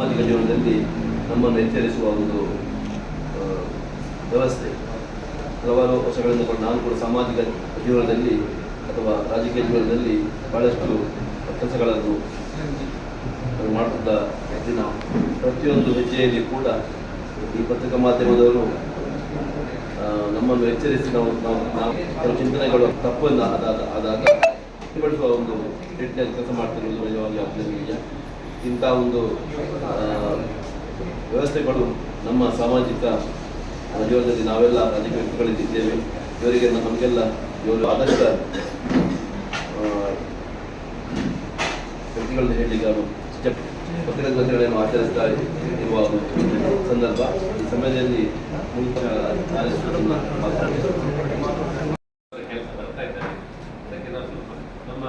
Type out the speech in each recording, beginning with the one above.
ಸಾಮಾಜಿಕ ಜೀವನದಲ್ಲಿ ನಮ್ಮನ್ನು ಎಚ್ಚರಿಸುವ ಒಂದು ವ್ಯವಸ್ಥೆ. ಹಲವಾರು ವರ್ಷಗಳಿಂದ ಕೂಡ ನಾನು ಕೂಡ ಸಾಮಾಜಿಕ ಜೀವನದಲ್ಲಿ ಅಥವಾ ರಾಜಕೀಯ ಜೀವನದಲ್ಲಿ ಬಹಳಷ್ಟು ಕೆಲಸಗಳನ್ನು ಮಾಡುತ್ತಿದ್ದ ದಿನ ಪ್ರತಿಯೊಂದು ಹೆಜ್ಜೆಯಲ್ಲಿ ಕೂಡ ಈ ಪತ್ರಿಕಾ ಮಾಧ್ಯಮದವರು ನಮ್ಮನ್ನು ಎಚ್ಚರಿಸಿ ನಾವು ನಾವು ನಾವು ಕೆಲವು ಚಿಂತನೆಗಳು ತಪ್ಪನ್ನು ಆದಾಗ ಆದಾಗ ಒಂದು ಕೆಲಸ ಮಾಡ್ತಿರುವುದು ನಿಜವಾಗಿ ಅಭಿನಂದನೀಯ. ಇಂಥ ಒಂದು ವ್ಯವಸ್ಥೆಗಳು ನಮ್ಮ ಸಾಮಾಜಿಕ ಜೀವನದಲ್ಲಿ ನಾವೆಲ್ಲ ಅನೇಕ ವ್ಯಕ್ತಿಗಳಿದ್ದೇವೆ ಇವರಿಗೆ ನಮಗೆಲ್ಲ ಇವರು ಆದಷ್ಟ ವ್ಯಕ್ತಿಗಳನ್ನು ಹೇಳಲಿಕ್ಕೆ ಅವರು ಪತ್ರಿಕಾ ದಿನಾಚರಣೆಯನ್ನು ಆಚರಿಸ್ತಾ ಇರುವ ಸಂದರ್ಭ. ಈ ಸಮಯದಲ್ಲಿ ಮುಖ್ಯ ಕಾರ್ಯಸೂಚಿಯನ್ನು ಮಾತನಾಡಿದ್ದಾರೆ ಕೆಲಸ ಬರ್ತಾ ಇದ್ದಾರೆ ಅದಕ್ಕೆ ನಾವು ಸ್ವಲ್ಪ ನಮ್ಮ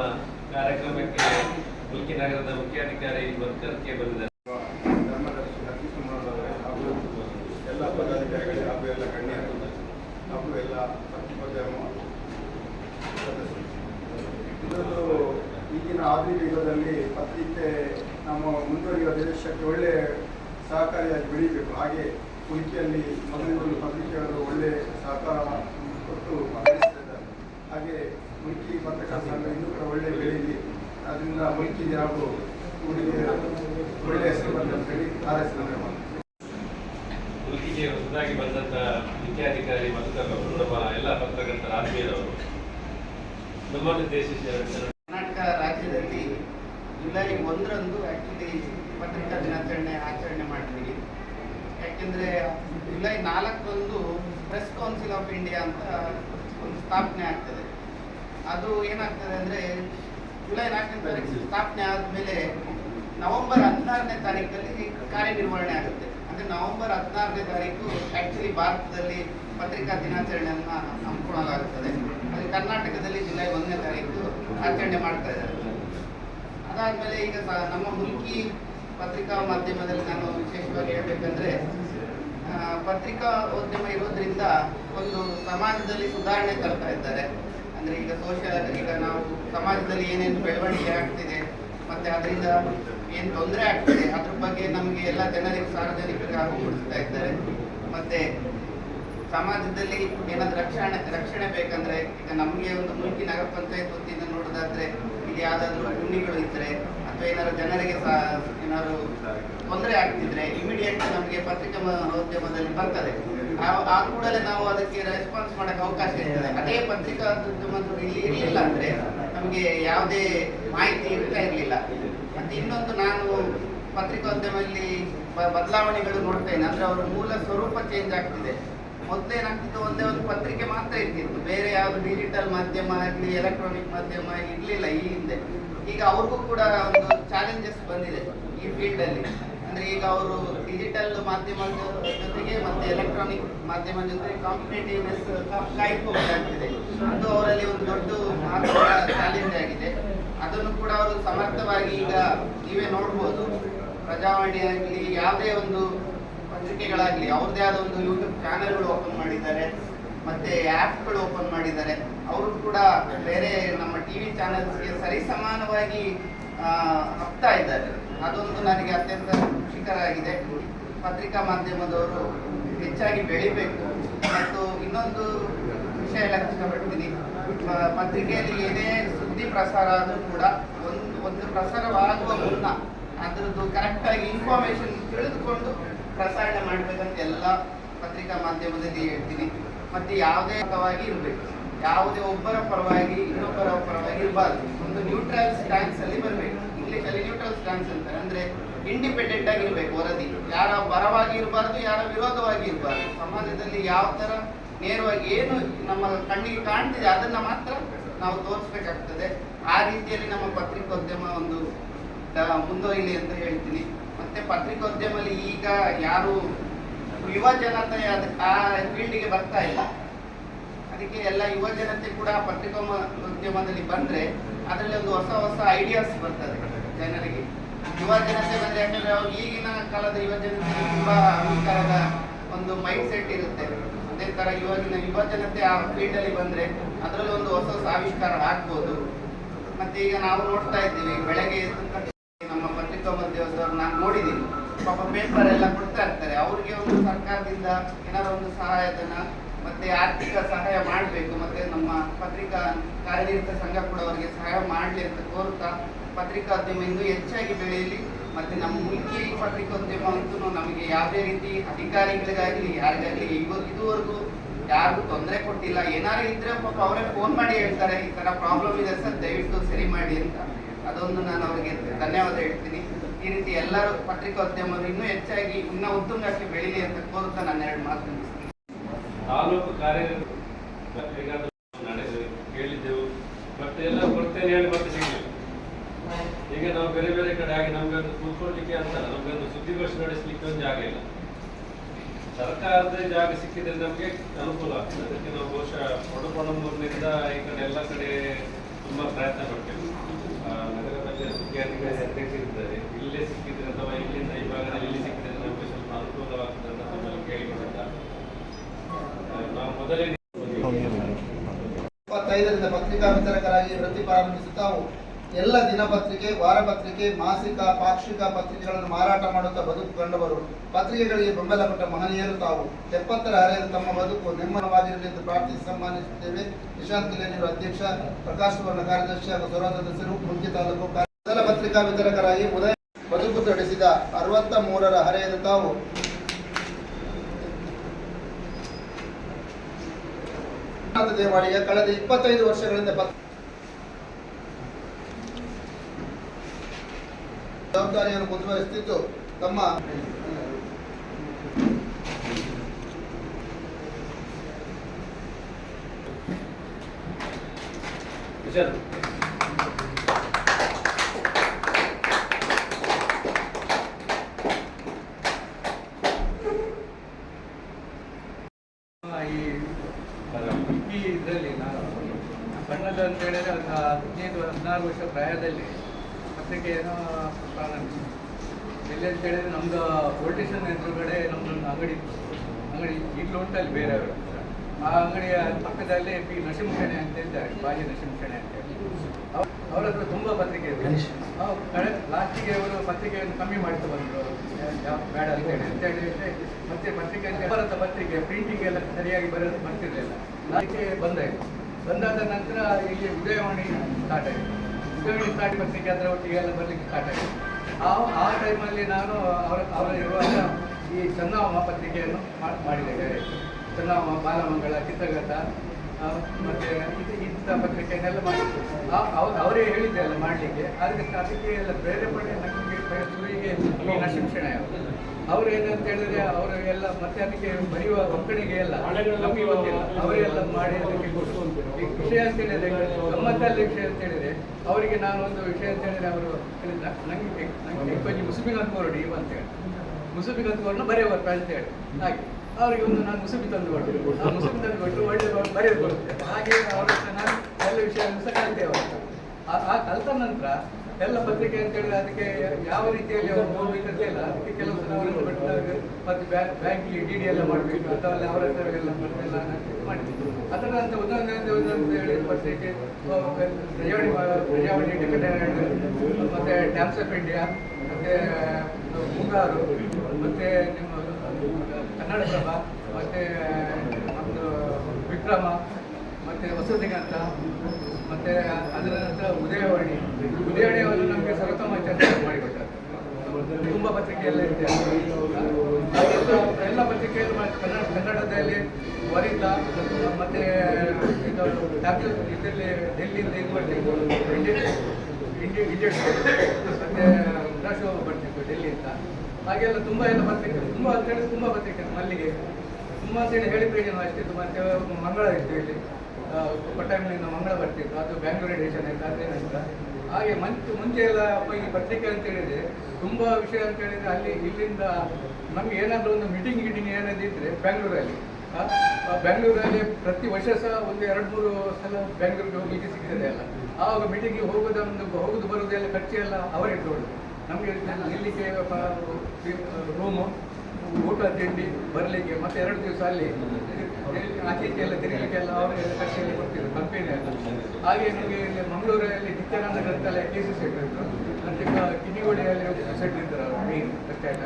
ಕಾರ್ಯಕ್ರಮಕ್ಕೆ ಮುಲ್ಕಿ ನಗರದ ಮುಖ್ಯಾಧಿಕಾರಿ ವರ್ಕರ್ಗೆ ಬಂದಿದ್ದಾರೆ ಧರ್ಮದರ್ಶಿ ಅತ್ಯುತ್ತಮರಾದವರೇ ಹಾಗೂ ಎಲ್ಲ ಪದಾಧಿಕಾರಿಗಳೇ ಹಾಗೂ ಎಲ್ಲ ಗಣ್ಯರು ಹಾಗೂ ಎಲ್ಲ ಪತ್ರಿಕೋದ್ಯಮ ಇದೊಂದು ಈಗಿನ ಆಧುನಿಕ ಯುಗದಲ್ಲಿ ಪತ್ರಿಕೆ ನಮ್ಮ ಮುಂದುವರಿಯುವ ದೇಶಕ್ಕೆ ಒಳ್ಳೆ ಸಹಕಾರಿಯಾಗಿ ಬೆಳೀಬೇಕು ಹಾಗೆ ಉಳಿಕೆಯಲ್ಲಿ ಮೊದಲಿನ ಪತ್ರಿಕೆಯವರು ಒಳ್ಳೆ ಸಹಕಾರ ಕೊಟ್ಟು ನಡೆಸ್ತಿದ್ದಾರೆ ಹಾಗೆ ಮುಲ್ಕಿ ಪತ್ರಿಕಾ ಸಂಘ ಇನ್ನೂ ಕೂಡ ಒಳ್ಳೆ ಬೆಳೀಲಿ ಅದರಿಂದ ಮುಲ್ಕಿಗೆ ಹಾಗೂ ಊರಿಗೆ ಒಳ್ಳೆಯ ಹೆಸರು ಅಂತ ಹೇಳಿ ಮುಲ್ಕಿಗೆ ಬಂದಂತ ಮುಖ್ಯಾಧಿಕಾರಿ ಮಧುಕರ್ ಅವರು, ನಮ್ಮ ಎಲ್ಲ ಪತ್ರಕರ್ತರ ಆತ್ಮೀಯರವರು. ನಮ್ಮನ್ನು ಕರ್ನಾಟಕ ರಾಜ್ಯದಲ್ಲಿ ಜುಲೈ ಒಂದರಂದು ಆಕ್ಚುಲಿ ಪತ್ರಿಕಾ ದಿನಾಚರಣೆ ಆಚರಣೆ ಮಾಡ್ತೀವಿ ಯಾಕೆಂದ್ರೆ ಜುಲೈ ನಾಲ್ಕರಂದು ಪ್ರೆಸ್ ಕೌನ್ಸಿಲ್ ಆಫ್ ಇಂಡಿಯಾ ಅಂತ ಒಂದು ಸ್ಥಾಪನೆ ಆಗ್ತದೆ. ಅದು ಏನಾಗ್ತದೆ ಅಂದ್ರೆ ಜುಲೈ ನಾಲ್ಕನೇ ತಾರೀಕು ಸ್ಥಾಪನೆ ಆದಮೇಲೆ ನವೆಂಬರ್ ಹದಿನಾರನೇ ತಾರೀಕಲ್ಲಿ ಕಾರ್ಯನಿರ್ವಹಣೆ ಆಗುತ್ತೆ. ಅಂದರೆ ನವೆಂಬರ್ ಹದಿನಾರನೇ ತಾರೀಕು ಆ್ಯಕ್ಚುಲಿ ಭಾರತದಲ್ಲಿ ಪತ್ರಿಕಾ ದಿನಾಚರಣೆಯನ್ನು ಹಮ್ಮಿಕೊಳ್ಳಲಾಗುತ್ತದೆ. ಅಲ್ಲಿ ಕರ್ನಾಟಕದಲ್ಲಿ ಜುಲೈ ಒಂದನೇ ತಾರೀಕು ಆಚರಣೆ ಮಾಡ್ತಾ ಇದ್ದಾರೆ. ಅದಾದ್ಮೇಲೆ ಈಗ ನಮ್ಮ ಮುಲ್ಕಿ ಪತ್ರಿಕಾ ಮಾಧ್ಯಮದಲ್ಲಿ ನಾನು ವಿಶೇಷವಾಗಿ ಹೇಳ್ಬೇಕಂದ್ರೆ ಪತ್ರಿಕಾ ಉದ್ಯಮ ಇರೋದ್ರಿಂದ ಒಂದು ಸಮಾಜದಲ್ಲಿ ಸುಧಾರಣೆ ತರ್ತಾ ಇದ್ದಾರೆ. ಅಂದ್ರೆ ಈಗ ಸೋಷಿಯಲ್ ಈಗ ನಾವು ಸಮಾಜದಲ್ಲಿ ಏನೇನು ಬೆಳವಣಿಗೆ ಆಗ್ತಿದೆ, ಮತ್ತೆ ಅದರಿಂದ ಏನು ತೊಂದರೆ ಆಗ್ತದೆ, ಅದ್ರ ಬಗ್ಗೆ ನಮಗೆ ಎಲ್ಲ ಜನರಿಗೆ ಸಾರ್ವಜನಿಕರಿಗೆ ಅರಿವು ಮೂಡಿಸ್ತಾ ಇದ್ದಾರೆ. ಮತ್ತೆ ಸಮಾಜದಲ್ಲಿ ಏನಾದ್ರು ರಕ್ಷಣೆ ರಕ್ಷಣೆ ಬೇಕಂದ್ರೆ ಈಗ ನಮಗೆ ಒಂದು ಮುಲ್ಕಿ ನಗರ ಪಂಚಾಯತ್ ವತಿಯಿಂದ ನೋಡೋದಾದ್ರೆ ಇಲ್ಲಿ ಯಾವ್ದಾದ್ರು ಗುಂಡಿಗಳು ಇದ್ರೆ ಅಥವಾ ಏನಾದ್ರು ಜನರಿಗೆ ಏನಾದ್ರು ತೊಂದರೆ ಆಗ್ತಿದ್ರೆ ಇಮಿಡಿಯೇಟ್ ನಮಗೆ ಪತ್ರಿಕೋದ್ಯಮದಲ್ಲಿ ಬರ್ತದೆ. ಆ- ಕೂಡಲೇ ನಾವು ಅದಕ್ಕೆ ರೆಸ್ಪಾನ್ಸ್ ಮಾಡಕ್ಕೆ ಅವಕಾಶ ಇರ್ತದೆ. ಅದೇ ಪತ್ರಿಕಾ ಉದ್ಯಮ ಇಲ್ಲಿ ಇರಲಿಲ್ಲ ಅಂದ್ರೆ ನಮಗೆ ಯಾವುದೇ ಮಾಹಿತಿ ಇರ್ತಾ ಇರಲಿಲ್ಲ. ಇನ್ನೊಂದು ನಾನು ಪತ್ರಿಕೋದ್ಯಮದಲ್ಲಿ ಬದಲಾವಣೆಗಳು ನೋಡ್ತೇನೆ. ಅಂದ್ರೆ ಅವರ ಮೂಲ ಸ್ವರೂಪ ಚೇಂಜ್ ಆಗ್ತಿದೆ. ಮೊದಲೇನಾಗ್ತಿತ್ತು ಒಂದೇ ಒಂದು ಪತ್ರಿಕೆ ಮಾತ್ರ ಇರ್ತಿತ್ತು. ಬೇರೆ ಯಾವುದು ಡಿಜಿಟಲ್ ಮಾಧ್ಯಮ ಆಗಲಿ ಎಲೆಕ್ಟ್ರಾನಿಕ್ ಮಾಧ್ಯಮ ಇರಲಿಲ್ಲ ಈ ಹಿಂದೆ. ಈಗ ಅವ್ರಿಗೂ ಕೂಡ ಒಂದು ಚಾಲೆಂಜಸ್ ಬಂದಿದೆ ಈ ಫೀಲ್ಡ್ ಅಲ್ಲಿ. ಅಂದ್ರೆ ಈಗ ಅವರು ಡಿಜಿಟಲ್ ಮಾಧ್ಯಮದ ಜೊತೆಗೆ ಮತ್ತೆ ಎಲೆಕ್ಟ್ರಾನಿಕ್ ಮಾಧ್ಯಮ ಜೊತೆ ಕಾಂಪಿಟೇಟಿವ್ನೆಸ್ ಕಾಯ್ಕೋಬೇಕಾಗ್ತಿದೆ. ಅದು ಅವರಲ್ಲಿ ಒಂದು ದೊಡ್ಡ ಚಾಲೆಂಜ್ ಆಗಿದೆ. ಅದನ್ನು ಕೂಡ ಅವರು ಸಮರ್ಥವಾಗಿ ಈಗ ನೀವೇ ನೋಡ್ಬೋದು. ಪ್ರಜಾವಾಣಿ ಆಗಲಿ ಯಾವುದೇ ಒಂದು ಪತ್ರಿಕೆಗಳಾಗಲಿ ಅವ್ರದ್ದೇ ಆದ ಒಂದು ಯೂಟ್ಯೂಬ್ ಚಾನೆಲ್ಗಳು ಓಪನ್ ಮಾಡಿದ್ದಾರೆ ಮತ್ತೆ ಆ್ಯಪ್ಗಳು ಓಪನ್ ಮಾಡಿದ್ದಾರೆ ಅವರು ಕೂಡ ಬೇರೆ ನಮ್ಮ ಟಿ ವಿ ಚಾನೆಲ್ಸ್ಗೆ ಸರಿಸಮಾನವಾಗಿ ಆ, ಹಬ್ತಾ ಇದ್ದಾರೆ. ಅದೊಂದು ನನಗೆ ಅತ್ಯಂತ ಖುಷಿಕರ ಆಗಿದೆ. ಪತ್ರಿಕಾ ಮಾಧ್ಯಮದವರು ಹೆಚ್ಚಾಗಿ ಬೆಳಿಬೇಕು. ಮತ್ತು ಇನ್ನೊಂದು ವಿಷಯ ಹೇಳಕ್ಕೆ ಇಷ್ಟಪಡ್ತೀನಿ. ಪತ್ರಿಕೆಯಲ್ಲಿ ಏನೇ ಸುದ್ದಿ ಪ್ರಸಾರ ಆದರೂ ಕೂಡ ಒಂದು ಒಂದು ಪ್ರಸಾರವಾಗುವ ಮುನ್ನ ಅದರದ್ದು ಕರೆಕ್ಟಾಗಿ ಇನ್ಫಾರ್ಮೇಶನ್ ತಿಳಿದುಕೊಂಡು ಪ್ರಸಾರಣೆ ಮಾಡಬೇಕಂತ ಎಲ್ಲ ಪತ್ರಿಕಾ ಮಾಧ್ಯಮದಲ್ಲಿ ಹೇಳ್ತೀನಿ. ಮತ್ತೆ ಯಾವುದೇ ಪರವಾಗಿ ಇರಬೇಕು. ಯಾವುದೇ ಒಬ್ಬರ ಪರವಾಗಿ, ಇನ್ನೊಬ್ಬರ ಪರವಾಗಿ ಇರಬಾರ್ದು. ಒಂದು ನ್ಯೂಟ್ರಲ್ ಅಲ್ಲಿ ಬರಬೇಕು. ಇಂಗ್ಲಿಷ್ ಅಲ್ಲಿ ನ್ಯೂಟ್ರಲ್ ಸ್ಟ್ಯಾನ್ಸ್ ಅಂತಾರೆ. ಅಂದ್ರೆ ಇಂಡಿಪೆಂಡೆಂಟ್ ಆಗಿರ್ಬೇಕು ವರದಿ. ಯಾರ ಪರವಾಗಿ ಇರಬಾರ್ದು, ಯಾರ ವಿರೋಧವಾಗಿ ಇರಬಾರ್ದು. ಸಮಾಜದಲ್ಲಿ ಯಾವ ತರ ನೇರವಾಗಿ ಏನು ನಮ್ಮ ಕಣ್ಣಿಗೆ ಕಾಣ್ತಿದೆ, ಅದನ್ನ ಮಾತ್ರ ನಾವು ತೋರಿಸ್ಬೇಕಾಗ್ತದೆ. ಆ ರೀತಿಯಲ್ಲಿ ನಮ್ಮ ಪತ್ರಿಕೋದ್ಯಮ ಒಂದು ಮುಂದುವರಿಲಿ ಅಂತ ಹೇಳ್ತೀನಿ. ಮತ್ತೆ ಪತ್ರಿಕೋದ್ಯಮದಲ್ಲಿ ಈಗ ಯಾರು ಯುವ ಜನತೆ ಅದ ಆ ಫೀಲ್ಡಿಗೆ ಬರ್ತಾ ಇಲ್ಲ. ಅದಕ್ಕೆ ಎಲ್ಲ ಯುವ ಜನತೆ ಕೂಡ ಪತ್ರಿಕೋದ್ಯಮದಲ್ಲಿ ಬಂದ್ರೆ ಅದರಲ್ಲಿ ಒಂದು ಹೊಸ ಹೊಸ ಐಡಿಯಾಸ್ ಬರ್ತದೆ ಜನರಿಗೆ. ಯುವ ಜನತೆ ಬಂದ್ರೆ ಯಾಕಂದ್ರೆ ಅವ್ರು ಈಗಿನ ಕಾಲದ ಯುವ ಜನತೆ ತುಂಬಾ ಒಂದು ಮೈಂಡ್ ಸೆಟ್ ಇರುತ್ತೆ. ಅದೇ ತರ ಇವಾಗಿನ ಯುವ ಜನತೆ ಆ ಫೀಲ್ಡ್ ಅಲ್ಲಿ ಬಂದ್ರೆ ಅದರಲ್ಲಿ ಒಂದು ಹೊಸ ಹೊಸ ಆವಿಷ್ಕಾರ ಆಗ್ಬೋದು. ಮತ್ತೆ ಈಗ ನಾವು ನೋಡ್ತಾ ಇದ್ದೀವಿ, ಬೆಳಗ್ಗೆ ನಮ್ಮ ಪತ್ರಿಕಾ ಮಾಧ್ಯಮದವ್ರು ನಾನು ನೋಡಿದ್ದೀನಿ ಪಾಪ ಪೇಪರ್ ಎಲ್ಲ ಕೊಡ್ತಾ ಇರ್ತಾರೆ. ಅವ್ರಿಗೆ ಒಂದು ಸರ್ಕಾರದಿಂದ ಏನಾದ್ರು ಒಂದು ಸಹಾಯಧನ ಮತ್ತೆ ಆರ್ಥಿಕ ಸಹಾಯ ಮಾಡಬೇಕು. ಮತ್ತೆ ನಮ್ಮ ಪತ್ರಿಕಾ ಕಾರ್ಯನಿರತ ಸಂಘ ಕೂಡ ಅವರಿಗೆ ಸಹಾಯ ಮಾಡಲಿ ಅಂತ ಕೋರುತ್ತಾ ಪತ್ರಿಕೋದ್ಯಮ ಹೆಚ್ಚಾಗಿ ಬೆಳೆಯಲಿ, ಮತ್ತೆ ನಮ್ಮ ಮುಲ್ಕಿ ಪತ್ರಿಕೋದ್ಯಮ ಅಂತೂ ನಮಗೆ ಯಾವುದೇ ರೀತಿ ಅಧಿಕಾರಿಗಳಿಗಾಗಲಿ, ಯಾರಿಗಾಗಲಿ ಇವತ್ತು ಇದುವರೆಗೂ ಯಾರಿಗೂ ತೊಂದರೆ ಕೊಟ್ಟಿಲ್ಲ. ಏನಾದ್ರು ಇದ್ರೆ ಪಾಪ ಅವರೇ ಫೋನ್ ಮಾಡಿ ಹೇಳ್ತಾರೆ, ಈ ಥರ ಪ್ರಾಬ್ಲಮ್ ಇದೆ ಸರ್, ದಯವಿಟ್ಟು ಸರಿ ಮಾಡಿ ಅಂತ. ಅದೊಂದು ನಾನು ಅವರಿಗೆ ಧನ್ಯವಾದ ಹೇಳ್ತೀನಿ. ಈ ರೀತಿ ಎಲ್ಲರೂ ಪತ್ರಿಕೋದ್ಯಮರು ಇನ್ನೂ ಹೆಚ್ಚಾಗಿ ಇನ್ನೂ ಉತ್ತುಂಗಕ್ಕೆ ಬೆಳೀಲಿ ಅಂತ ಕೋರುತ್ತಾ ನಾನು ಎರಡು ಮಾತು ತಾಲೂಕು ಕಾರ್ಯನಿರ್ವ ಹೇಗಾದ್ರೂ ನಡೆದು ಕೇಳಿದ್ದೆವು ಮತ್ತೆ ಎಲ್ಲ ಕೊಡ್ತೇನೆ ಹೇಳಿ ಮತ್ತೆ ಸಿಗಲಿಲ್ಲ ಈಗ ನಾವು ಬೇರೆ ಬೇರೆ ಕಡೆ ಆಗಿ ನಮ್ಗೆ ಒಂದು ಕೂತ್ಕೊಳ್ಳಿಕ್ಕೆ ಅಂತ ನಮ್ಗೆ ಒಂದು ಸುದ್ದಿಗೋಷ್ಠಿ ನಡೆಸಲಿಕ್ಕೆ ಒಂದು ಜಾಗ ಇಲ್ಲ. ಸರ್ಕಾರದ ಜಾಗ ಸಿಕ್ಕಿದ್ರೆ ನಮಗೆ ಅನುಕೂಲ ಆಗ್ತದೆ. ಅದಕ್ಕೆ ನಾವು ಬಹುಶಃ ಕೊಡಪಣಮೂರಿನಿಂದ ಈ ಕಡೆ ಎಲ್ಲ ಕಡೆ ತುಂಬಾ ಪ್ರಯತ್ನ ಪಡ್ತೇವೆ. ನಗರದಲ್ಲಿ ಮುಖ್ಯಾಧಿಕಾರಿ ಅಧ್ಯಕ್ಷರಿದ್ದಾರೆ ಇಲ್ಲೇ ಸಿಕ್ಕಿದ್ರೆ ಅಥವಾ ಇಲ್ಲಿಂದ ಈ ಭಾಗದಲ್ಲಿ ಇಲ್ಲಿ ಸಿಕ್ಕಿದ್ರೆ ನಮಗೆ ಸ್ವಲ್ಪ ಅನುಕೂಲವಾಗ್ತದೆ ಅಂತ ನಮ್ಮಲ್ಲಿ ಕೇಳಿಕೊಂಡಿದ್ದ ನಾವು ಮೊದಲೇ ಇಪ್ಪತ್ತೈದರಿಂದ ಪತ್ರಿಕಾ ವಿತರಕರಾಗಿ ವೃತ್ತಿ ಪ್ರಾರಂಭಿಸುತ್ತಾ ಎಲ್ಲ ದಿನಪತ್ರಿಕೆ, ವಾರಪತ್ರಿಕೆ, ಮಾಸಿಕ, ಪಾಕ್ಷಿಕ ಪತ್ರಿಕೆಗಳನ್ನು ಮಾರಾಟ ಮಾಡುತ್ತಾ ಬದುಕು ಕಂಡವರು, ಪತ್ರಿಕೆಗಳಿಗೆ ಬೆಂಬಲ ಕೊಟ್ಟ ಮಹನೀಯರು ತಾವು. ಎಪ್ಪತ್ತರ ಹರೆಯಲು ತಮ್ಮ ಬದುಕು ನೆಮ್ಮದಿವಾಗಿರಲಿ ಎಂದು ಪ್ರಾರ್ಥಿಸಿ ಸನ್ಮಾನಿಸುತ್ತೇವೆ. ನಿಶಾಂತ್ ಕಿಲೇನಿಯವರು ಅಧ್ಯಕ್ಷ, ಪ್ರಕಾಶ್ ವರ್ಣ ಕಾರ್ಯದರ್ಶಿ ಹಾಗೂ ಸದಸ್ಯರು ಮುಖ್ಯ ತಾಲೂಕು ಮೊದಲ ಪತ್ರಿಕಾ ವಿತರಕರಾಗಿ ಉದಯ ಬದುಕು ತೊಡಿಸಿದ ಅರವತ್ತ ಮೂರರ ಹರೆಯಲು ತಾವು ದೇವಾಲಯ ಕಳೆದ ಇಪ್ಪತ್ತೈದು ವರ್ಷಗಳಿಂದ ಜವಾಬ್ದಾರಿಯನ್ನು ಮುಂದುವರಿಸುತ್ತಿದ್ದು ತಮ್ಮ ಈ ಅಂತ ಹೇಳಿದ್ರೆ ಹದಿನೈದು ಹದಿನಾರು ವರ್ಷ ಪ್ರಾಯದಲ್ಲಿ ಮತ್ತೆ ಪ್ರಾರಂಭಿಸಿದೆ ಎಲ್ಲಿ ಅಂತ ಹೇಳಿದ್ರೆ ನಮ್ದು ಪೊಲಿಟಿಷನ್ ಎದುರುಗಡೆ ಒಂದು ಅಂಗಡಿ ಅಂಗಡಿ ಅಲ್ಲಿ ಬೇರೆ ಅವರು ಆ ಅಂಗಡಿಯ ಪಕ್ಕದಲ್ಲಿ ಪಿ ನಸಿಂಹಣೆ ಅಂತ ಇದ್ದಾರೆ ಬಾಜಿ ನಸಿಂಹಣೆ ಅಂತ ಹೇಳಿ. ಅವ್- ಅವ್ರ ಹತ್ರ ತುಂಬಾ ಪತ್ರಿಕೆ ಇದೆ ಲಾಸ್ಟಿಗೆ ಅವರು ಪತ್ರಿಕೆಯನ್ನು ಕಮ್ಮಿ ಮಾಡ್ತಾ ಬಂದರು ಬೇಡ ಅಂತ ಹೇಳಿ ಅಂತ ಹೇಳಿದ್ರೆ ಮತ್ತೆ ಪತ್ರಿಕೆ ಅಂತ ಭಾರತ ಪತ್ರಿಕೆ ಪ್ರಿಂಟಿಂಗ್ ಎಲ್ಲ ಸರಿಯಾಗಿ ಬರೋದು ಬರ್ತಿರ್ಲಿಲ್ಲ. ಲಾಸ್ಟಿಗೆ ಬಂದಾಯ್ತು ಬಂದಾದ ನಂತರ ಇಲ್ಲಿ ಉದಯವಾಣಿ ಸ್ಟಾರ್ಟ್ ಆಯಿತು. ಉದಯವಾಣಿ ಸ್ಟಾರ್ಟ್ ಪತ್ರಿಕೆ ಅದರ ಒಟ್ಟಿಗೆ ಎಲ್ಲ ಬರಲಿಕ್ಕೆ ಸ್ಟಾರ್ಟ್ ಆಯಿತು. ಆ ಆ ಟೈಮಲ್ಲಿ ನಾನು ಅವರ ಅವರಿರುವಾಗ ಈ ಚಂದಾಮ ಪತ್ರಿಕೆಯನ್ನು ಮಾಡಿದ್ದೇವೆ. ಚಂದಾಮ ಬಾಲಮಂಗಳ ಚಿತ್ರಗತ ಮತ್ತೆ ಇಂಥ ಪತ್ರಿಕೆಯನ್ನೆಲ್ಲ ಮಾಡಿದ್ದೆ. ಅವರೇ ಹೇಳಿದ್ದೆ ಎಲ್ಲ ಮಾಡಲಿಕ್ಕೆ. ಅದಕ್ಕೆ ಅದಕ್ಕೆ ಎಲ್ಲ ಪಡೆ ನಮಗೆ ಶುರುವಿಗೆ ಶಿಕ್ಷಣ ಅವ್ರು ಏನಂತ ಹೇಳಿದ್ರೆ ಅವರು ಎಲ್ಲ ಮತ್ತೆ ಅದಕ್ಕೆ ಬರೆಯುವ ಒಕ್ಕಣಿಗೆ ಎಲ್ಲ ನಮಗೆ ಗೊತ್ತಿಲ್ಲ. ಅವರೆಲ್ಲ ಮಾಡಿ ಅದಕ್ಕೆ ಕೊಟ್ಟು ಈ ವಿಷಯ ಅಂತ ಹೇಳಿದ್ರೆ ಗಮ್ಮತ್ತಲ್ಲಿ ವಿಷಯ ಅಂತ ಹೇಳಿದ್ರೆ ಅವರಿಗೆ ನಾನು ಒಂದು ವಿಷಯ ಅಂತ ಹೇಳಿದ್ರೆ ಅವರು ಕೇಳಿದ ನಂಗೆ ನಂಗೆ ಕೊಂಚ ಮುಸುಬಿನ ಇವ ಅಂತ ಹೇಳಿ. ಮುಸುಬಿ ತಂದುಕೊಂಡು ಬರೆಯುವರು ಅಂತ ಹೇಳಿ. ಹಾಗೆ. ಅವರಿಗೆ ಒಂದು ನಾನು ಮುಸುಬಿ ತಂದು ಕೊಟ್ಟು ಆ ಮುಸುಬಿ ತಂದು ಕೊಟ್ಟು ಒಳ್ಳೆ ಬರೆಯೋದು ಕೊಡುತ್ತೆ ಹಾಗೆ ಅವರ ನಾನು ಎಲ್ಲ ವಿಷಯ ಸಹ ಕಲಿತೇವೆ ಅವರು ಆ ಕಲಿತ ನಂತರ ಎಲ್ಲ ಪತ್ರಿಕೆ ಅಂತ ಹೇಳಿದ್ರೆ ಅದಕ್ಕೆ ಯಾವ ರೀತಿಯಲ್ಲಿ ಅವರು ನೋಡ್ಬೇಕಂತ ಇಲ್ಲ, ಅದಕ್ಕೆ ಕೆಲವು ಸಲ ಬಿಟ್ಟು ಮತ್ತೆ ಬ್ಯಾಂಕ್ ಡಿ ಡಿ ಎಲ್ಲ ಮಾಡಬೇಕು ಅಲ್ಲಿ ಅವರ ಎಲ್ಲ ಎಲ್ಲ ಮಾಡಿದ್ದು ಅದರ ಅಂತ ಉದಾಹರಣೆ ಅಂತ ಒಂದೊಂದು ಹೇಳಿ ಪತ್ರಿಕೆ ಪ್ರಜಾವಣಿ, ಪ್ರಜಾವಾಣಿ ಡಿಪೆಂಡೆಂಟ್ ಮತ್ತೆ ಟೈಮ್ಸ್ ಆಫ್ ಇಂಡಿಯಾ ಮತ್ತೆ ಮುಂಗಾರು, ಮತ್ತೆ ನಿಮ್ಮ ಕನ್ನಡಪ್ರಭ ಮತ್ತೆ ನಮ್ಮದು ವಿಕ್ರಮ ಮತ್ತೆ ಹೊಸದಿಗಂತ ಮತ್ತೆ ಅದರ ನಂತರ ಉದಯವಾಣಿ. ಉದಯವಾಣಿಯವರು ನಮಗೆ ಸರ್ವೋತ್ತಮ ಚರ್ಚೆ ಮಾಡಿಕೊಟ್ಟರು ತುಂಬ ಪತ್ರಿಕೆಯಲ್ಲೇ ಇದೆ. ಎಲ್ಲ ಪತ್ರಿಕೆಯಲ್ಲಿ ಕನ್ನಡ ಕನ್ನಡದಲ್ಲಿ ವರಿತ, ಮತ್ತೆ ಟ್ಯಾಬ್ಲೆಟ್ ಇದರಲ್ಲಿ ಡೆಲ್ಲಿಯಿಂದ ಇದು ಬರ್ತಿತ್ತು. ಇಂಡಿಯನ್ ಇಂಡಿಯನ್ ಇಂಡಿಯನ್ ಮತ್ತೆ ರಾಷ್ಟ್ರ ಬರ್ತಿತ್ತು ಹಾಗೆಲ್ಲ ತುಂಬ ಎಲ್ಲ ಪತ್ರಿಕೆ ತುಂಬ ಅಂತ ಹೇಳಿ ತುಂಬ ಪತ್ರಿಕೆ ಮಲ್ಲಿಗೆ ತುಂಬ ಅಂತೇಳಿ ಹೇಳಿದ್ರೆ ಪ್ರಯೋಜನ ಅಷ್ಟಿತ್ತು ಮತ್ತೆ ಮಂಗಳ ಇತ್ತು ಇಲ್ಲಿ. ಕೊಟ್ಟಾಮಿನಿಂದ ಮಂಗಳ ಬರ್ತಿತ್ತು. ಅದು ಬ್ಯಾಂಗ್ಳೂರ್ ಎಡಿಷನ್ ಆಯ್ತು, ಅದೇ ನಂತರ. ಹಾಗೆ ಮಂಚು ಮುಂಚೆ ಎಲ್ಲ ಈ ಪತ್ರಿಕೆ ಅಂತ ಹೇಳಿದ್ರೆ, ತುಂಬ ವಿಷಯ ಅಂತ ಹೇಳಿದ್ರೆ ಅಲ್ಲಿ, ಇಲ್ಲಿಂದ ನಮ್ಗೆ ಏನಾದರೂ ಒಂದು ಮೀಟಿಂಗ್ ಗೀಟಿಂಗ್ ಏನಾದ್ರು ಇದ್ರೆ ಬ್ಯಾಂಗ್ಳೂರಲ್ಲಿ ಬ್ಯಾಂಗ್ಳೂರಲ್ಲಿ ಪ್ರತಿ ವರ್ಷ ಸಹ ಒಂದು ಎರಡು, ಮೂರು ಸಲ ಬ್ಯಾಂಗ್ಳೂರಿಗೆ ಹೋಗ್ಲಿಕ್ಕೆ ಸಿಗ್ತದೆ ಅಲ್ಲ. ಆವಾಗ ಮೀಟಿಂಗಿಗೆ ಹೋಗೋದೊಂದು ಹೋಗುದು ಬರುವುದೆಲ್ಲ ಖರ್ಚು ಎಲ್ಲ ಅವರೇ ಇಟ್ಕೊಳ್ಳೋದು ನಮಗೆ ನಿಲ್ಲಿಕ್ಕೆ ರೂಮು ಊಟ, ತಿಂಡಿ ಬರಲಿಕ್ಕೆ ಮತ್ತೆ ಎರಡು ದಿವಸ ಅಲ್ಲಿ. ಆಚೆ ಈಚೆ ಎಲ್ಲ ತಿರುಗಲಿಕ್ಕೆ ಎಲ್ಲ ಅವರೇ ಖರ್ಚಲ್ಲಿ ಕೊಡ್ತಿದ್ರು ಕಂಪನಿ ಎಲ್ಲ ಹಾಗೆ ನಿಮಗೆ ಇಲ್ಲಿ ಮಂಗಳೂರಲ್ಲಿ ನಿತ್ಯಾನಂದ ಗ್ರಂಥಾಲಯ ಕೆ ಸಿ ಸೆಟ್ ಇತ್ತು ಮತ್ತೆ ಕಿನಿಗೋಡಿಯಲ್ಲಿ ಸೆಟ್ ಇದ್ದರು ಮೇನ್ ಅಲ್ಲ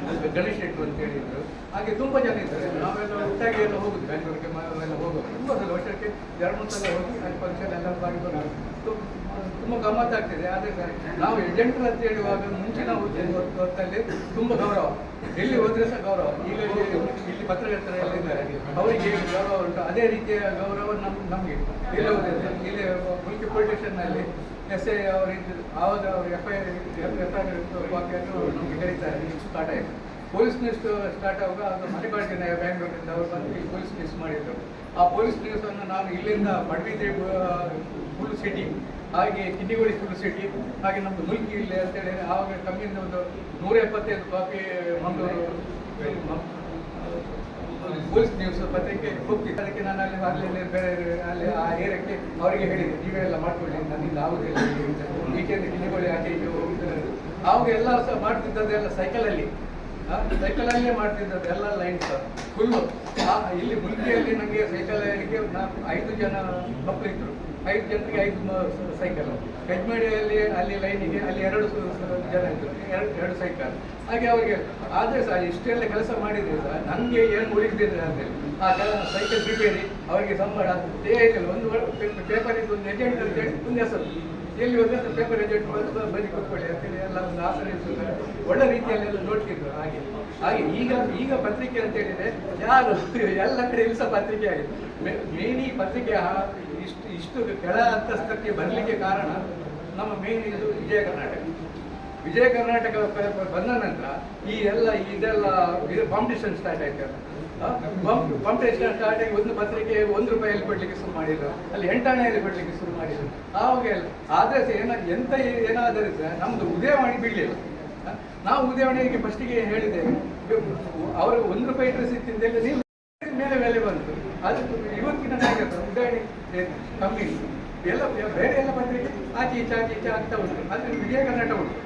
ಮತ್ತೆ ಗಣೇಶ್ ಶೆಟ್ಟು ಅಂತ ಹೇಳಿದ್ರು ಹಾಗೆ ತುಂಬ ಜನ ಇದ್ದಾರೆ ನಾವೆಲ್ಲ ಒಟ್ಟಾಗಿ ಎಲ್ಲ ಹೋಗುದು ಬೆಂಗಳೂರಿಗೆ ಎಲ್ಲ ಹೋಗೋದು ತುಂಬ ಸಲ ವರ್ಷಕ್ಕೆ ಎರಡು ಮೂರು ಸಲ ಹೋಗಿ ಅಲ್ಲಿ ಫಂಕ್ಷನ್ ಎಲ್ಲ ಬಾರಿ ಬರೋದು ತುಂಬ ಗಮ್ಮತ್ ಆಗ್ತಿದೆ, ಆದರೆ ನಾವು ಏಜೆಂಟ್ರು ಅಂತ ಹೇಳುವಾಗ ಮುಂಚೆ ನಾವು ಹೊತ್ತಲ್ಲಿ ತುಂಬ ಗೌರವ. ಎಲ್ಲಿ ಹೋದ್ರೆ ಸಹ ಗೌರವ. ಈಗ ಇಲ್ಲಿ ಇಲ್ಲಿ ಪತ್ರಕರ್ತರು ಎಲ್ಲ ಇದ್ದಾರೆ. ಅವರಿಗೆ ಗೌರವ ಉಂಟು. ಅದೇ ರೀತಿಯ ಗೌರವ ನಮ್, ನಮಗೆ. ಎಲ್ಲಿ ಹೋದ್ರೆ ಇಲ್ಲಿ ಮುಲ್ಕಿ ಪೊಲೀಸ್ ಸ್ಟೇಷನ್ನಲ್ಲಿ ಎಸ್ ಐ ಅವರಿದ್ದು ಆವಾಗ ಅವರು ಎಫ್ ಐ ಎಫ್ ಐ ನಮಗೆ ಕರೀತಾರೆ ಸ್ಟಾರ್ಟ್ ಆಯಿತು. ಪೊಲೀಸ್ ನ್ಯೂಸ್ ಸ್ಟಾರ್ಟ್ ಆಗುವಾಗ ಅದು ಮಲ್ಲಿಕಾರ್ಜುನ ಬ್ಯಾಂಗ್ಳೂರಿಂದ ಅವರು ಬಂದು ಪೊಲೀಸ್ ನ್ಯೂಸ್ ಮಾಡಿದರು. ಆ ಪೊಲೀಸ್ ನ್ಯೂಸನ್ನು ನಾನು ಇಲ್ಲಿಂದ ಪಡ್ವಿದೇವ್ ಫುಲ್ ಸಿಟಿ ಹಾಗೆ ಕಿಂಡಿಗೋಳಿ ಸ್ಕೂಲ್ ಸಿಟಿ ಹಾಗೆ ನಮ್ದು ಮುಲ್ಕಿ ಇಲ್ಲಿ ಅಂತೇಳಿ ಆವಾಗ ಕಮ್ಮಿಯಿಂದ ಒಂದು ನೂರ ಎಪ್ಪತ್ತೈದು ಕಾಪಿ ಪೊಲೀಸ್ ನ್ಯೂಸ್ ಪತ್ರಿಕೆ ಹೋಗ್ತಿತ್ತು. ಅದಕ್ಕೆ ನಾನು ಅಲ್ಲಿ ಅಲ್ಲಿ ಬೇರೆ ಅಲ್ಲಿ ಆ ಏರಿಯಾಕ್ಕೆ ಅವರಿಗೆ ಹೇಳಿದೆ ಎಲ್ಲ ಮಾಡ್ಕೊಳ್ಳಿ, ನನ್ನಿಂದ ಆಗುದಿಲ್ಲ ಏಕೆಂದ್ರೆ ಕಿಂಡಿಗೋಳಿ ಆಚೆ ಹೋಗಿದ್ದಾರೆ ಆವಾಗ ಎಲ್ಲ ಸಹ ಮಾಡ್ತಿದ್ದದ್ದೆಲ್ಲ ಸೈಕಲಲ್ಲಿ ಸೈಕಲಲ್ಲೇ ಮಾಡ್ತಿದ್ದದ್ದು ಎಲ್ಲ ಲೈನ್ಸ್. ಫುಲ್ಲು ಇಲ್ಲಿ ಮುಲ್ಕಿಯಲ್ಲಿ ನನಗೆ ಸೈಕಲ್ ನಾಲ್ಕು, ಐದು ಜನ ಮಕ್ಕಳಿದ್ರು. ಐದು ಜನರಿಗೆ ಐದು ಸೈಕಲ್. ಕಜ್ಮೇಡಿಯಲ್ಲಿ ಅಲ್ಲಿ ಲೈನಿಗೆ ಅಲ್ಲಿ ಎರಡು ಜನ ಇದ್ರು. ಎರಡು ಎರಡು ಸೈಕಲ್. ಹಾಗೆ ಅವರಿಗೆ ಆದರೆ ಸರ್ ಇಷ್ಟೆಲ್ಲ ಕೆಲಸ ಮಾಡಿದ್ರೆ ಸರ್ ನನಗೆ ಏನು ಉಳಿದಿದೆ ಅಂದರೆ, ಆ ಕೆಲ ಸೈಕಲ್ ರಿಪೇರಿ, ಅವರಿಗೆ ಸಂಬಳ, ಏನಿಲ್ಲ, ಒಂದು ಪೇಪರ್ ಇದು ಒಂದು ಏಜೆಂಟ್ ಅಂತ ಹೇಳಿ ಒಂದು ಹೆಸರು. ಎಲ್ಲಿ ಹೋದ್ರೆ ಪೇಪರ್ ಏಜೆಂಟ್ ಬಂದು ಬರೀ ಕೂತ್ಕೊಳ್ಳಿ ಅಂತೇಳಿ ಎಲ್ಲ ಒಳ್ಳೆ ರೀತಿಯಲ್ಲಿ ನೋಡ್ತಿದ್ರು ಹಾಗೆ. ಹಾಗೆ ಈಗ ಈಗ ಪತ್ರಿಕೆ ಅಂತ ಹೇಳಿದ್ರೆ ಯಾರು ಎಲ್ಲ ಕಡೆ ಸಹ ಪತ್ರಿಕೆ ಆಗಿದೆ. ಮೇನ್ ಈ ಪತ್ರಿಕೆ ಇಷ್ಟು ಇಷ್ಟು ಕೆಳ ಅಂತಸ್ತಕ್ಕೆ ಬರಲಿಕ್ಕೆ ಕಾರಣ ನಮ್ಮ ಮೇನ್ ಇದು ವಿಜಯ ಕರ್ನಾಟಕ. ವಿಜಯ ಕರ್ನಾಟಕ ಬಂದ ನಂತರ ಈ ಎಲ್ಲ ಇದೆಲ್ಲ ಇದು ಕಾಂಪಿಟೇಷನ್ ಸ್ಟಾರ್ಟ್ ಆಯ್ತು ಕಾಂಪಿಟೇಷನ್ ಸ್ಟಾರ್ಟ್ ಆಗಿ ಒಂದು ಪತ್ರಿಕೆ ಒಂದು ರೂಪಾಯಲ್ಲಿ ಕೊಡ್ಲಿಕ್ಕೆ ಶುರು ಮಾಡಿದ್ರು? ಅಲ್ಲಿ ಎಂಟಾಣೆಯಲ್ಲಿ ಕೊಡ್ಲಿಕ್ಕೆ ಶುರು ಮಾಡಿದ್ರು? ಆವಾಗ ಆದ್ರೆ ಸಹ ಏನ, ಎಂತ ಏನಾದರೂ ಸಹ ನಮ್ದು ಉದಯವಾಣಿ ಬೀಳಲಿಲ್ಲ. ನಾವು ಉದಯವಾಣಿಗೆ ಫಸ್ಟಿಗೆ ಹೇಳಿದೆ, ಅವರು ಒಂದು ರೂಪಾಯಿ ಇಟ್ಟರೆ ಇತ್ತಿಂದ ನೀವು ಮೇಲೆ ಬೆಲೆ ಬಂತು. ಅದು ಇವತ್ತಿನ ನಾಯಕ ಉದಾಹರಣೆ ಕಮ್ಮಿ ಎಲ್ಲ, ಬೇರೆ ಎಲ್ಲ ಪತ್ರಿಕೆ ಆಚೆ ಈಚೆ ಆಚೆ ಈಚೆ ಆಗ್ತಾ ಉಂಟು. ಆದರೆ ವಿಜಯ ಕರ್ನಾಟಕ ಉಂಟು.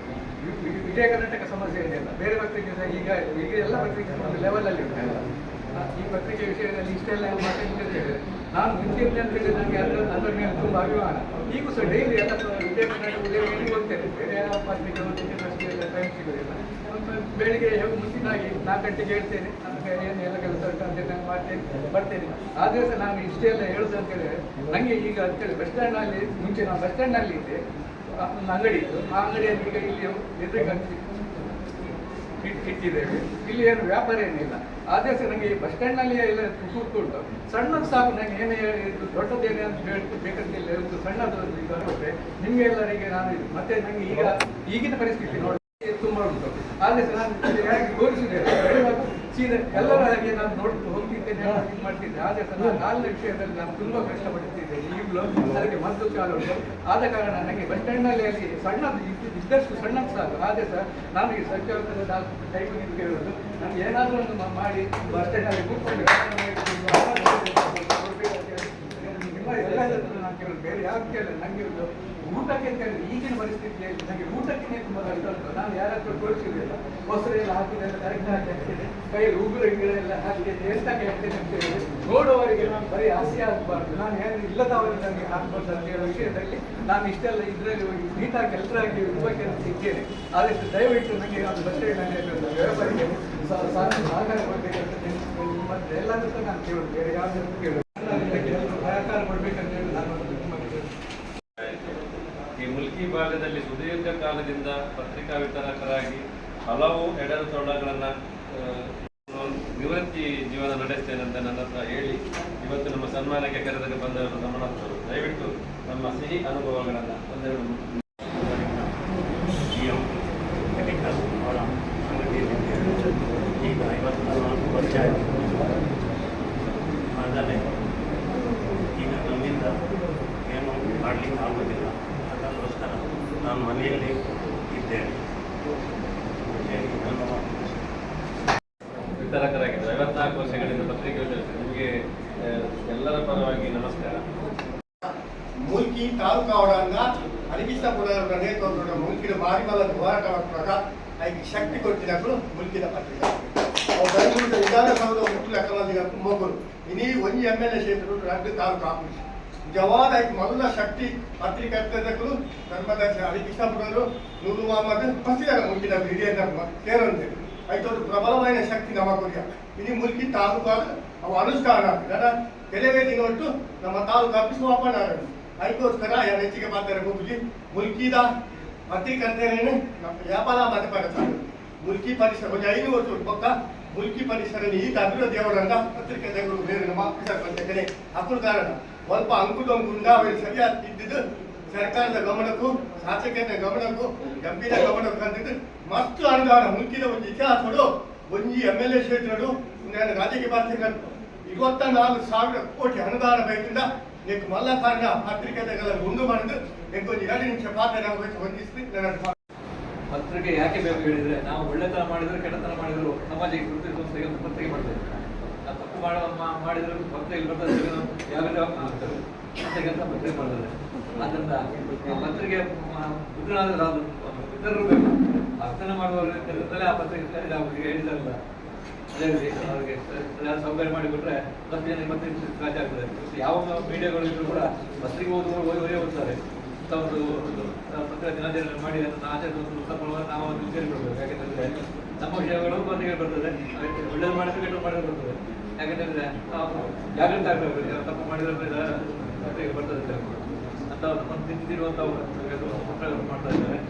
ವಿಜಯ ಕರ್ನಾಟಕ ಸಮಸ್ಯೆ ಇದೆಯಲ್ಲ ಬೇರೆ ಪತ್ರಿಕೆ ಸಹ ಈಗ ಈಗ ಎಲ್ಲ ಪತ್ರಿಕೆ ಒಂದು ಲೆವೆಲಲ್ಲಿ ಉಂಟು. ಈ ಪತ್ರಿಕೆ ವಿಷಯದಲ್ಲಿ ಇಷ್ಟೆಲ್ಲ ಅಂತ ಹೇಳಿದೆ ನಾನು ಮುಂಚಿನ ಅಂತ ಹೇಳಿದ್ರೆ ನನಗೆ ಅದರ ಅದರ ಮೇಲೆ ತುಂಬ ಅಭಿಮಾನ. ಈಗೂ ಸಹ ಡೈಲಿ ಎಲ್ಲ ಕರ್ನಾಟಕ ಉದಯವಾಣಿ ಓದ್ತೇನೆ ಬೇರೆ ಯಾವ ಪತ್ರಿಕೆ ಓದಲಿಕ್ಕೆ ಅಷ್ಟು ಎಲ್ಲ ಟೈಮ್ ಸಿಗೋದಿಲ್ಲ. ಬೆಳಿಗ್ಗೆ ಮುಂಚಿನಾಗಿ ನಾಲ್ಕು ಗಂಟೆಗೆ ಹೇಳ್ತೇನೆ. ನನಗೆ ಏನು ಎಲ್ಲ ಕೆಲಸ ಉಂಟು ಅಂತ ನಾನು ಮಾಡ್ತೇನೆ, ಬರ್ತೇನೆ. ಆದರೆ ಸಹ ನಾನು ಇಷ್ಟೆಲ್ಲ ಹೇಳುದು ಅಂತ ನನಗೆ ಈಗ ಅಂತೇಳಿ ಬಸ್ ಸ್ಟ್ಯಾಂಡ್ನಲ್ಲಿ ಮುಂಚೆ ನಾನು ಬಸ್ ಸ್ಟ್ಯಾಂಡ್ನಲ್ಲಿ ಇದ್ದೆ. ಒಂದು ಅಂಗಡಿ ಇತ್ತು. ಆ ಅಂಗಡಿಯಲ್ಲಿ ಈಗ ಇಲ್ಲಿ ಎದುರಿಗೆ ಇಟ್ಟಿದ್ದೇವೆ. ಇಲ್ಲಿ ಏನು ವ್ಯಾಪಾರ ಏನಿಲ್ಲ. ಸಹ ನನಗೆ ಬಸ್ ಸ್ಟ್ಯಾಂಡ್ನಲ್ಲಿ ಎಲ್ಲ ಉಂಟು. ಸಣ್ಣ ಸಾಕು ನನಗೆ ಏನೇ ದೊಡ್ಡದೇನೆ ಅಂತ ಹೇಳಿ ಬೇಕಂತಿಲ್ಲ ಒಂದು ಸಣ್ಣದು ಇದು ನಿಮ್ಗೆ ಎಲ್ಲರಿಗೆ ನಾನು ಮತ್ತೆ ನನಗೆ ಈಗ ಈಗಿನ ಪರಿಸ್ಥಿತಿ ನೋಡಿ, ತುಂಬಾ ಉಂಟು. ಆದೇಶ ನಾನು ಯಾರಿಗೆ ತೋರಿಸಿದೆ ಸೀದಾ ಎಲ್ಲರ ಹಾಗೆ ನಾನು ನೋಡ್ತು ಹೋಗ್ತಿದ್ದೇನೆ ಇದು ಮಾಡ್ತಿದ್ದೆ. ಆದರೆ ಸಹ ನಾನು ಕಾಲಿನ ವಿಷಯದಲ್ಲಿ ನಾನು ತುಂಬ ಕಷ್ಟಪಡುತ್ತಿದ್ದೇನೆ ಈಗಲೂ ಅದಕ್ಕೆ ಮದ್ದು ಕಾಲು ಆದ ಕಾರಣ ನನಗೆ ಬಸ್ ಸ್ಟ್ಯಾಂಡ್ನಲ್ಲಿ ಅಲ್ಲಿ ಸಣ್ಣದು ಇದ್ದು- ಇದ್ದಷ್ಟು ಸಣ್ಣದು ಸಾಕು. ಆದರೆ ಸಹ ನಾನು ಈ ಸರ್ಕಾರದ ಟೈಮ್ ನಿಮ್ಗೆ ಕೇಳೋದು. ನಾನು ಏನಾದರೂ ಒಂದು ಮಾಡಿ ಬಸ್ ಸ್ಟ್ಯಾಂಡಲ್ಲಿ ಕೂತ್ಕೊಂಡು ನಿಮ್ಮ ಎಲ್ಲದನ್ನು ನಾನು ಕೇಳೋದು. ಬೇರೆ ಯಾರು ಕೇಳಿಲ್ಲ. ನನಗೆ ಒಂದು ಊಟಕ್ಕೆ ಅಂತ ಹೇಳಿದ್ರೆ ಈಗಿನ ಪರಿಸ್ಥಿತಿಯಲ್ಲಿ ನನಗೆ ಊಟಕ್ಕೆ ತುಂಬ ಉಂಟು. ನಾನು ಯಾರ ಹತ್ರ ಮೊಸರೆಲ್ಲ ಹಾಕಿದ್ದೆಲ್ಲ ಕರೆಕ್ಟ್ ಆಗಿ ಹಾಕ್ತೇನೆ ಕೈ ಉಗುರು ಗಿಡ ಹಾಕಿ ಹೇಳ್ತಾನೆ ಹೇಳ್ತೇನೆ ಅಂತ ಹೇಳಿ ನೋಡುವವರಿಗೆ ನಾನು ಬರೀ ಆಸೆ ಆಗಬಾರ್ದು. ನಾನು ಏನು ಇಲ್ಲದವರಿಗೆ ನನಗೆ ಹಾಕ್ಬಾರ್ದು ಅಂತ ಹೇಳೋ ವಿಷಯದಲ್ಲಿ ನಾನು ಇಷ್ಟೆಲ್ಲ ಇದರಲ್ಲಿ ನೀಟಾಗಿ ಎಲ್ಲರಾಗಿ ಉಪಕ್ಕೆ ಅಂತ ಇದ್ದೇನೆ ಆದಷ್ಟು ದಯವಿಟ್ಟು ನನಗೆ ಅದು ಬಟ್ಟೆ ಸ- ಸಹಕಾರ ಕೊಡಬೇಕಂತ ಮತ್ತೆ ಎಲ್ಲದಕ್ಕೂ ನಾನು ಕೇಳೋದು, ಬೇರೆ ಯಾವುದನ್ನು ಕೇಳೋದು ನಾನು ಇದಕ್ಕೆ ಎಲ್ಲರೂ ಸಹಕಾರ ಕೊಡಬೇಕಂತ ಹೇಳಿ ನಾನು ಒಂದು ತುಂಬ ಈ ಭಾಗದಲ್ಲಿ ಸುದೀರ್ಘ ಕಾಲದಿಂದ ಪತ್ರಿಕಾ ವಿತರಕರಾಗಿ ಹಲವು ಎಡರುತೊಡಗಳನ್ನು ನಿವೃತ್ತಿ ಜೀವನ ನಡೆಸ್ತೇನೆ ಅಂತ ಹತ್ರ ಹೇಳಿ ಇವತ್ತು ನಮ್ಮ ಸನ್ಮಾನಕ್ಕೆ ಕರೆದಲ್ಲಿ ಬಂದವರು ಗಮನಸ್ಥರು ದಯವಿಟ್ಟು ನಮ್ಮ ಸಿಹಿ ಅನುಭವಗಳನ್ನು ಒಂದೆರಡು ಎಲ್ಲರ ಪರವಾಗಿ ನಮಸ್ಕಾರ ಮೂಲ್ಕಿ ತಾಲೂಕಾವಡನ್ನ ಅರಿಗಿಸಬುಡರ ನೇತೃತ್ವದ ಮುಲ್ಕಿನ ಮಾರಿಮಲ ಹೋರಾಟವಾಗುವಾಗ ಅದಕ್ಕೆ ಶಕ್ತಿ ಕೊಟ್ಟಿನಗಳು ಮುಲ್ಕಿನ ಪತ್ರಿಕೆ ಬೆಂಗಳೂರು ವಿಧಾನಸೌಧ ಮುಟ್ಟು ಲೆಕ್ಕದಲ್ಲಿ ಮೊಗಲು ಇಡೀ ಒಂದು ಎಮ್ ಎಲ್ ಎ ಕ್ಷೇತ್ರ ರಾಜ್ಯ ತಾಲೂಕು ಆಫೀಸ್ ಜವಾದ ಆಯ್ತು ಮೊದಲ ಶಕ್ತಿ ಪತ್ರಿಕರ್ತದಕ್ಕೂ ಧರ್ಮದರ್ಶಿ ಅರಿಗಿಸಬುಡರು ನೂರು ಮಹಮ್ಮದ್ ಬಸ್ಸಿದಾರ ಮುಲ್ಕಿನ ಹಿರಿಯ ಸೇರಂತೆ అయితే ప్రబలమైన శక్తి నమ్మకూడదు ఇది మురికి తాలూకాలు అవి అనుష్ఠానాలు కదా ಕೆಲವೇ ಒಟ್ಟು ನಮ್ಮ ತಾಲೂಕು ಆಫೀಸ್ ಆಗೋದು ಅದಕ್ಕೋಸ್ಕರ ಯಾರು ಹೆಚ್ಚಿಗೆ ಮಾಡ್ತಾರೆ ಗೋಪುಜಿ ಮುಲ್ಕಿದ ಪತ್ರಿಕರ್ತರೇನು ನಮ್ಮ ವ್ಯಾಪಾರ ಮಾತುಕತೆ ಮುಲ್ಕಿ ಪರಿಸರ, ಒಂದು ಐದು ವರ್ಷ ಪಕ್ಕ. ಮುಲ್ಕಿ ಪರಿಸರ ಈಗ ಅಭಿವೃದ್ಧಿ ಅವರಂಗ ಪತ್ರಿಕೆಗಳು ಬೇರೆ ನಮ್ಮ ಆಫೀಸರ್ ಬಂದಿದ್ದೇನೆ. ಅಕ್ಕಳ ಕಾರಣ. ಸ್ವಲ್ಪ ಅಂಕುಡೊಂಕುಂಡ ಅವರು ಸರಿಯಾಗಿ ಇದ್ದಿದ್ದು, ಸರ್ಕಾರದ ಗಮನಕ್ಕೂ ಶಾಸಕರ ಗಮನಕ್ಕೂ, ಗಂಭೀರ ಗಮನಕ್ಕೂ ಅಂದಿದ್ದು ಮಸ್ತ್ ಅನುದಾನ. ಮುಲ್ಕಿದ ಒಂದು ಇತಿಹಾಸಗಳು ಒಂಜಿ ಎಂ ಎಲ್ ಎ ಕ್ಷೇತ್ರಗಳು ರಾಜಕೀಯ ಪಾರ್ಟಿಗಳು ಇವತ್ತ ನಾಲ್ಕು ಸಾವಿರ ಕೋಟಿ ಅನುದಾನ ಬೇಕಿಂದ ನೀಕು ಮಲ್ಲ ಕಾರಣ ಪತ್ರಿಕೆಗಳ ಗುಂಡು ಮಾಡಿದ್ದು ನೀಕು ಒಂದು ಎರಡು ನಿಮಿಷ ಪಾತ್ರ ಹೊಂದಿಸಿ ಪತ್ರಿಕೆ ಯಾಕೆ ಬೇಕು ಹೇಳಿದ್ರೆ, ನಾವು ಒಳ್ಳೆತನ ಮಾಡಿದ್ರು, ಕೆಟ್ಟತನ ಮಾಡಿದ್ರು ಸಮಾಜಕ್ಕೆ ಗುರುತಿಸುವ ಸಂಸ್ಥೆಗೆ ಪತ್ರಿಕೆ ಮಾಡ್ತೇವೆ ನಾವು ತಪ್ಪು ಮಾಡ, ಮಾ- ಮಾಡಿದ್ರು, ಪತ್ರಿಕೆ ಬರ್ತದೆ ಯಾವ್ಯಾವ ಆಗ್ತಾರೆ ಅಂತ ಪತ್ರಿಕೆ ಮಾಡ್ತಾರೆ ಆದ್ದರಿಂದ ಆ ಪತ್ರಿಕೆ ಮುದ್ರಣ ಇತರರು ಬೇಕು. ಭಕ್ತನ ಮಾಡುವವರಿಂದಲೇ ಆ ಪತ್ರಿಕೆ ಹೇಳಿದಾರಲ್ಲ ಅದೇ ರೀತಿ, ಅವರಿಗೆ ಸೌಕರ್ಯ ಮಾಡಿಕೊಟ್ರೆ ಹತ್ತು ಜನ ಮತ್ತೆ ಸಾಧ್ಯ ಆಗ್ತದೆ. ಯಾವ ಮೀಡಿಯಾಗಳು ಇದ್ರು ಕೂಡ ಬಸ್ಸಿಗೆ ಓದುವವರು ಹೋಗಿ ಓದಿ ಓದ್ತಾರೆ ಒಂದು ಪತ್ರ ದಿನಾಚರಣೆ ಮಾಡಿ, ಅದನ್ನು ಆಚರಣೆ ಉತ್ತಮವಾಗಿ ನಾವು ಒಂದು ಸೇರಿಕೊಳ್ಬೇಕು ಯಾಕೆಂತಂದ್ರೆ ನಮ್ಮ ವಿಷಯಗಳು ಬಂದಿಗೆ ಬರ್ತದೆ. ಒಳ್ಳೇದು ಮಾಡಿದ್ರೆ ಕೆಟ್ಟ ಮಾಡಿದ್ರೆ ಬರ್ತದೆ. ಯಾಕೆಂತಂದ್ರೆ ಜಾಗೃತ ಆಗಬೇಕು. ತಪ್ಪು ಮಾಡಿದ್ರೆ ಪತ್ರಿಕೆ ಬರ್ತದೆ ಅಂತ ಒಂದು ತಿಂದಿರುವಂಥ ಪತ್ರಗಳು ಮಾಡ್ತಾ ಇದ್ದಾರೆ